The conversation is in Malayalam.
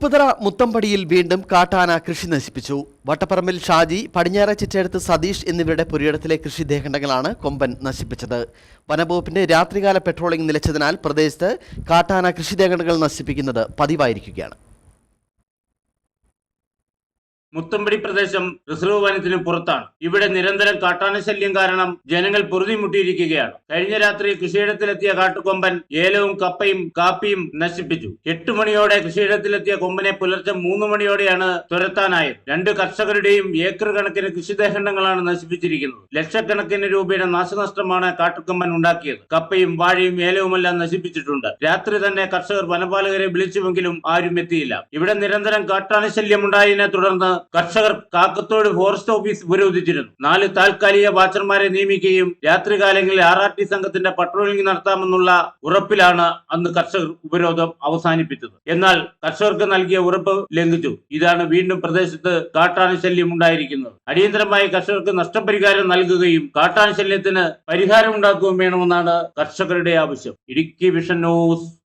ഉപ്പുതറ മുത്തമ്പടിയിൽ വീണ്ടും കാട്ടാന കൃഷി നശിപ്പിച്ചു. വട്ടപ്പറമ്പിൽ ഷാജി പടിഞ്ഞാറ ചിറ്റടുത്ത് സതീഷ് എന്നിവരുടെ പുരയിടത്തിലെ കൃഷിദേഹണ്ഡങ്ങളാണ് കൊമ്പൻ നശിപ്പിച്ചത്. വനംവകുപ്പിന്റെ രാത്രികാല പെട്രോളിംഗ് നിലച്ചതിനാൽ പ്രദേശത്ത് കാട്ടാന കൃഷിദേഹണ്ഡങ്ങൾ നശിപ്പിക്കുന്നത് പതിവായിരിക്കുകയാണ്. മുത്തമ്പടി പ്രദേശം റിസർവ് വനത്തിന് പുറത്താണ്. ഇവിടെ നിരന്തരം കാട്ടാനശല്യം കാരണം ജനങ്ങൾ പൊറുതിമുട്ടിയിരിക്കുകയാണ്. കഴിഞ്ഞ രാത്രി കൃഷിയിടത്തിലെത്തിയ കാട്ടുകൊമ്പൻ ഏലവും കപ്പയും കാപ്പിയും നശിപ്പിച്ചു. എട്ട് മണിയോടെ കൃഷിയിടത്തിലെത്തിയ കൊമ്പനെ പുലർച്ചെ മൂന്ന് മണിയോടെയാണ് തുരത്താനായത്. രണ്ട് കർഷകരുടെയും ഏക്കർ കണക്കിന് കൃഷിദേഹണ്ഡങ്ങളാണ് നശിപ്പിച്ചിരിക്കുന്നത്. ലക്ഷക്കണക്കിന് രൂപയുടെ നാശനഷ്ടമാണ് കാട്ടുകൊമ്പൻ ഉണ്ടാക്കിയത്. കപ്പയും വാഴയും ഏലവുമെല്ലാം നശിപ്പിച്ചിട്ടുണ്ട്. രാത്രി തന്നെ കർഷകർ വനപാലകരെ വിളിച്ചുവെങ്കിലും ആരും എത്തിയില്ല. ഇവിടെ നിരന്തരം കാട്ടാന ശല്യം ഉണ്ടായതിനെ തുടർന്ന് കർഷകർ കാക്കത്തോട് ഫോറസ്റ്റ് ഓഫീസ് ഉപരോധിച്ചിരുന്നു. നാല് താൽക്കാലിക വാച്ചർമാരെ നിയമിക്കുകയും രാത്രികാലങ്ങളിൽ ആർ ആർ ടി സംഘത്തിന്റെ പട്രോളിംഗ് നടത്താമെന്നുള്ള ഉറപ്പിലാണ് അന്ന് കർഷകർ ഉപരോധം അവസാനിപ്പിച്ചത്. എന്നാൽ കർഷകർക്ക് നൽകിയ ഉറപ്പ് ലംഘിച്ചു. ഇതാണ് വീണ്ടും പ്രദേശത്ത് കാട്ടാന ശല്യം ഉണ്ടായിരിക്കുന്നത്. അടിയന്തരമായി കർഷകർക്ക് നഷ്ടപരിഹാരം നൽകുകയും കാട്ടാന ശല്യത്തിന് പരിഹാരം ഉണ്ടാക്കുകയും വേണമെന്നാണ് കർഷകരുടെ ആവശ്യം. Idukki vision news.